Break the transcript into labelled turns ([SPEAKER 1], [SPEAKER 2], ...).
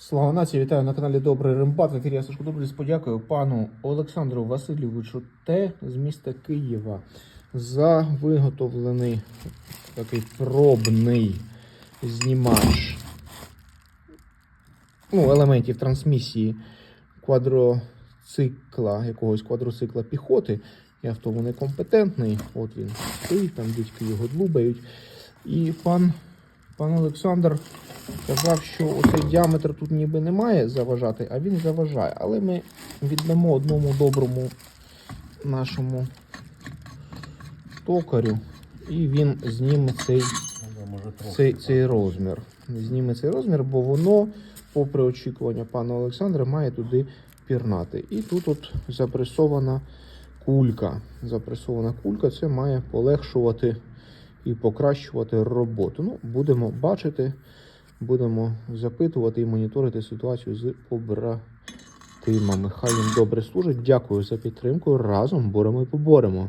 [SPEAKER 1] Слава нації, вітаю на каналі Добрий Римбат. В ефірі я Сашко Добрий. Подякую пану Олександру Васильовичу Т з міста Києва за виготовлений такий пробний знімач ну, елементів трансмісії квадроцикла, якогось квадроцикла піхоти. Я в тому некомпетентний. От він стоїть, там дітки його длубають. І пан, пан Олександр казав, що оцей діаметр тут ніби не має заважати, а він заважає. Але ми віддамо одному доброму нашому токарю, і він зніме цей, цей, цей розмір. Зніме цей розмір, бо воно, попри очікування пана Олександра, має туди пірнати. І тут от запресована кулька. Запресована кулька це має полегшувати і покращувати роботу. Ну, будемо бачити, будемо запитувати і моніторити ситуацію з побратимами. Хай їм добре служить. Дякую за підтримку. Разом боремо і поборемо.